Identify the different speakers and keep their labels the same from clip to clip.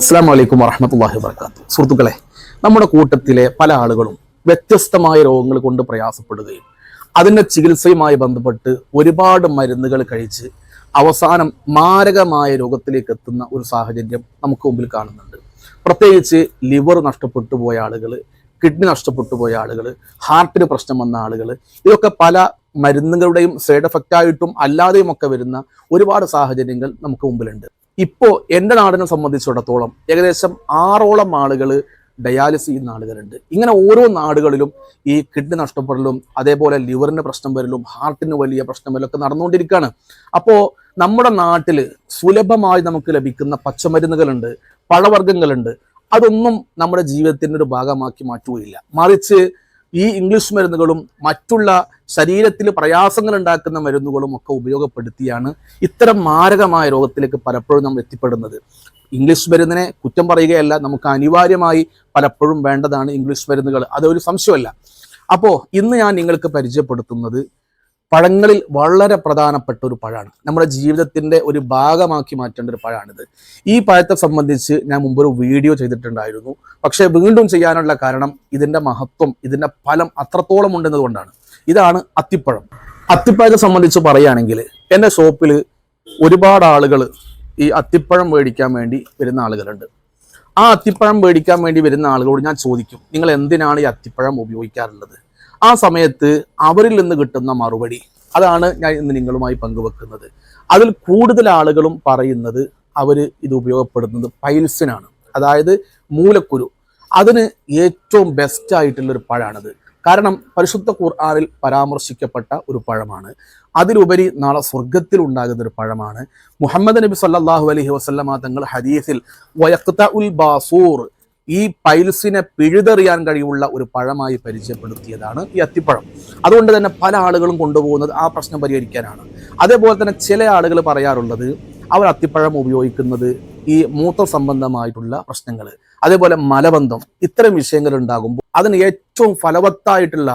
Speaker 1: അസ്സാം വലൈക്കും വറഹമത്തല്ലാഹി വർക്കാത്തു സുഹൃത്തുക്കളെ നമ്മുടെ കൂട്ടത്തിലെ പല ആളുകളും വ്യത്യസ്തമായ രോഗങ്ങൾ കൊണ്ട് പ്രയാസപ്പെടുകയും അതിന്റെ ചികിത്സയുമായി ബന്ധപ്പെട്ട് ഒരുപാട് മരുന്നുകൾ കഴിച്ച് അവസാനം മാരകമായ രോഗത്തിലേക്ക് എത്തുന്ന ഒരു സാഹചര്യം നമുക്ക് മുമ്പിൽ കാണുന്നുണ്ട്. പ്രത്യേകിച്ച് ലിവർ നഷ്ടപ്പെട്ടു പോയ ആളുകൾ കിഡ്നി നഷ്ടപ്പെട്ടു പോയ ആളുകൾ ഹാർട്ടിന് പ്രശ്നം വന്ന ആളുകൾ ഇതൊക്കെ പല മരുന്നുകളുടെയും സൈഡ് എഫക്റ്റായിട്ടും അല്ലാതെയും ഒക്കെ വരുന്ന ഒരുപാട് സാഹചര്യങ്ങൾ നമുക്ക് മുമ്പിലുണ്ട്. ഇപ്പോൾ എന്റെ നാടിനെ സംബന്ധിച്ചിടത്തോളം ഏകദേശം ആറോളം ആളുകൾ ഡയാലിസിസ് ചെയ്യുന്ന ആളുകളുണ്ട്. ഇങ്ങനെ ഓരോ നാടുകളിലും ഈ കിഡ്നി നഷ്ടപ്പെടലും അതേപോലെ ലിവറിന് പ്രശ്നം വരലും ഹാർട്ടിന് വലിയ പ്രശ്നം വരലും ഒക്കെ നടന്നുകൊണ്ടിരിക്കുകയാണ് അപ്പോൾ നമ്മുടെ നാട്ടിൽ സുലഭമായി നമുക്ക് ലഭിക്കുന്ന പച്ചമരുന്നുകളുണ്ട് പഴവർഗങ്ങളുണ്ട്. അതൊന്നും നമ്മുടെ ജീവിതത്തിന്റെ ഒരു ഭാഗമാക്കി മാറ്റുകയില്ല. മറിച്ച് ഈ ഇംഗ്ലീഷ് മരുന്നുകളും മറ്റുള്ള ശരീരത്തിൽ പ്രയാസങ്ങൾ ഉണ്ടാക്കുന്ന മരുന്നുകളും ഒക്കെ ഉപയോഗപ്പെടുത്തിയാണ് ഇത്തരം മാരകമായ രോഗത്തിലേക്ക് പലപ്പോഴും നമ്മൾ എത്തിപ്പെടുന്നത്. ഇംഗ്ലീഷ് മരുന്നിനെ കുറ്റം പറയുകയല്ല നമുക്ക് അനിവാര്യമായി പലപ്പോഴും വേണ്ടതാണ് ഇംഗ്ലീഷ് മരുന്നുകൾ. അതൊരു സംശയമല്ല. അപ്പോൾ ഇന്ന് ഞാൻ നിങ്ങൾക്ക് പരിചയപ്പെടുത്തുന്നത് പഴങ്ങളിൽ വളരെ പ്രധാനപ്പെട്ട ഒരു പഴമാണ് നമ്മുടെ ജീവിതത്തിന്റെ ഒരു ഭാഗമാക്കി മാറ്റേണ്ട ഒരു പഴമാണിത് ഈ പഴത്തെ സംബന്ധിച്ച് ഞാൻ മുമ്പ് ഒരു വീഡിയോ ചെയ്തിട്ടുണ്ടായിരുന്നു. പക്ഷേ വീണ്ടും ചെയ്യാനുള്ള കാരണം ഇതിന്റെ മഹത്വം ഇതിന്റെ ഫലം അത്രത്തോളം ഉണ്ടെന്നതുകൊണ്ടാണ് ഇതാണ് അത്തിപ്പഴം. അത്തിപ്പഴത്തെ സംബന്ധിച്ച് പറയുകയാണെങ്കിൽ എന്റെ ഷോപ്പിൽ ഒരുപാട് ആളുകൾ ഈ അത്തിപ്പഴം മേടിക്കാൻ വേണ്ടി വരുന്ന ആളുകളുണ്ട്. ആ അത്തിപ്പഴം മേടിക്കാൻ വേണ്ടി വരുന്ന ആളുകളോട് ഞാൻ ചോദിക്കും നിങ്ങൾ എന്തിനാണ് ഈ അത്തിപ്പഴം ഉപയോഗിക്കാറുള്ളത്? ആ സമയത്ത് അവരിൽ നിന്ന് കിട്ടുന്ന മറുപടി. അതാണ് ഞാൻ ഇന്ന് നിങ്ങളുമായി പങ്കുവെക്കുന്നത്. അതിൽ കൂടുതൽ ആളുകളും പറയുന്നത് അവർ ഇത് ഉപയോഗപ്പെടുന്നത് പൈൽസിനാണ്. അതായത് മൂലക്കുരു. അതിന് ഏറ്റവും ബെസ്റ്റ് ആയിട്ടുള്ളൊരു പഴമാണത്. കാരണം പരിശുദ്ധ ഖുർആാനിൽ പരാമർശിക്കപ്പെട്ട ഒരു പഴമാണ്. അതിലുപരി നാളെ സ്വർഗത്തിൽ ഉണ്ടാകുന്ന ഒരു പഴമാണ്. മുഹമ്മദ് നബി സല്ലാഹു അലഹി വസല്ലമ തങ്ങൾ ഹദീസിൽ വയക്ത ഉൽ ബാസൂർ ഈ പൈൽസിനെ പിഴുതെറിയാൻ കഴിവുള്ള ഒരു പഴമായി പരിചയപ്പെടുത്തിയതാണ് ഈ അത്തിപ്പഴം. അതുകൊണ്ട് തന്നെ പല ആളുകളും കൊണ്ടുപോകുന്നത് ആ പ്രശ്നം പരിഹരിക്കാനാണ്. അതേപോലെ തന്നെ ചില ആളുകൾ പറയാറുള്ളത് അവർ അത്തിപ്പഴം ഉപയോഗിക്കുന്നത് ഈ മൂത്ര സംബന്ധമായിട്ടുള്ള പ്രശ്നങ്ങൾ അതേപോലെ മലബന്ധം ഇത്തരം വിഷയങ്ങൾ ഉണ്ടാകുമ്പോൾ അതിന് ഏറ്റവും ഫലവത്തായിട്ടുള്ള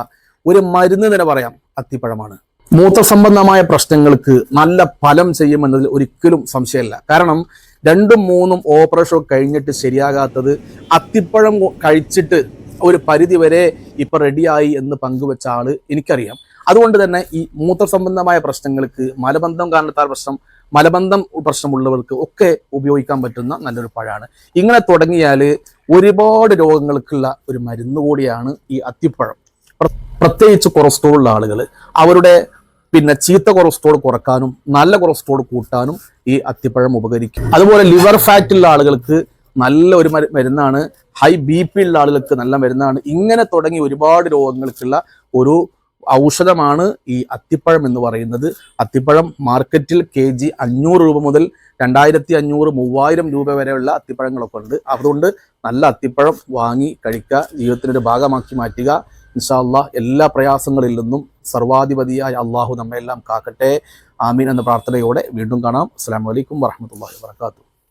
Speaker 1: ഒരു മരുന്ന് തന്നെ പറയാം അത്തിപ്പഴമാണ്. മൂത്ര സംബന്ധമായ പ്രശ്നങ്ങൾക്ക് നല്ല ഫലം ചെയ്യുമെന്നതിൽ ഒരിക്കലും സംശയമില്ല. കാരണം രണ്ടും മൂന്നും ഓപ്പറേഷൻ കഴിഞ്ഞിട്ട് ശരിയാകാത്തത് അത്തിപ്പഴം കഴിച്ചിട്ട് ഒരു പരിധി വരെ ഇപ്പം റെഡിയായി എന്ന് പങ്കുവെച്ച ആൾ എനിക്കറിയാം. അതുകൊണ്ട് തന്നെ ഈ മൂത്ര സംബന്ധമായ പ്രശ്നങ്ങൾക്ക് മലബന്ധം കാരണത്താൽ പ്രശ്നം മലബന്ധം പ്രശ്നമുള്ളവർക്ക് ഒക്കെ ഉപയോഗിക്കാൻ പറ്റുന്ന നല്ലൊരു പഴമാണ് ഇങ്ങനെ തുടങ്ങിയാൽ ഒരുപാട് രോഗങ്ങൾക്കുള്ള ഒരു മരുന്ന് കൂടിയാണ് ഈ അത്തിപ്പഴം. പ്രത്യേകിച്ച് കൊളസ്ട്രോളുള്ള ആളുകൾ അവരുടെ പിന്നെ ചീത്ത കൊളസ്ട്രോൾ കുറക്കാനും നല്ല കൊളസ്ട്രോൾ കൂട്ടാനും ഈ അത്തിപ്പഴം ഉപകരിക്കും. അതുപോലെ ലിവർ ഫാറ്റ് ഉള്ള ആളുകൾക്ക് നല്ല ഒരു മരു- മരുന്നാണ്. ഹൈ ബി പി ഉള്ള ആളുകൾക്ക് നല്ല മരുന്നാണ്. ഇങ്ങനെ തുടങ്ങി ഒരുപാട് രോഗങ്ങൾക്കുള്ള ഒരു ഔഷധമാണ് ഈ അത്തിപ്പഴം എന്ന് പറയുന്നത്. അത്തിപ്പഴം മാർക്കറ്റിൽ കെ ജി അഞ്ഞൂറ് രൂപ മുതൽ രണ്ടായിരത്തി അഞ്ഞൂറ് മൂവായിരം രൂപ വരെയുള്ള അത്തിപ്പഴങ്ങളൊക്കെ ഉണ്ട്. അതുകൊണ്ട് നല്ല അത്തിപ്പഴം വാങ്ങി കഴിക്കുക ജീവിതത്തിനൊരു ഭാഗമാക്കി മാറ്റുക. ഇൻഷാല്ല എല്ലാ പ്രയാസങ്ങളിൽ നിന്നും സർവാധിപതിയായ അള്ളാഹു നമ്മെല്ലാം കാക്കട്ടെ. ആമീൻ എന്ന പ്രാർത്ഥനയോടെ വീണ്ടും കാണാം. അസ്സാം വലൈക്കും വാഹമത്തല്ലാ വാത്തു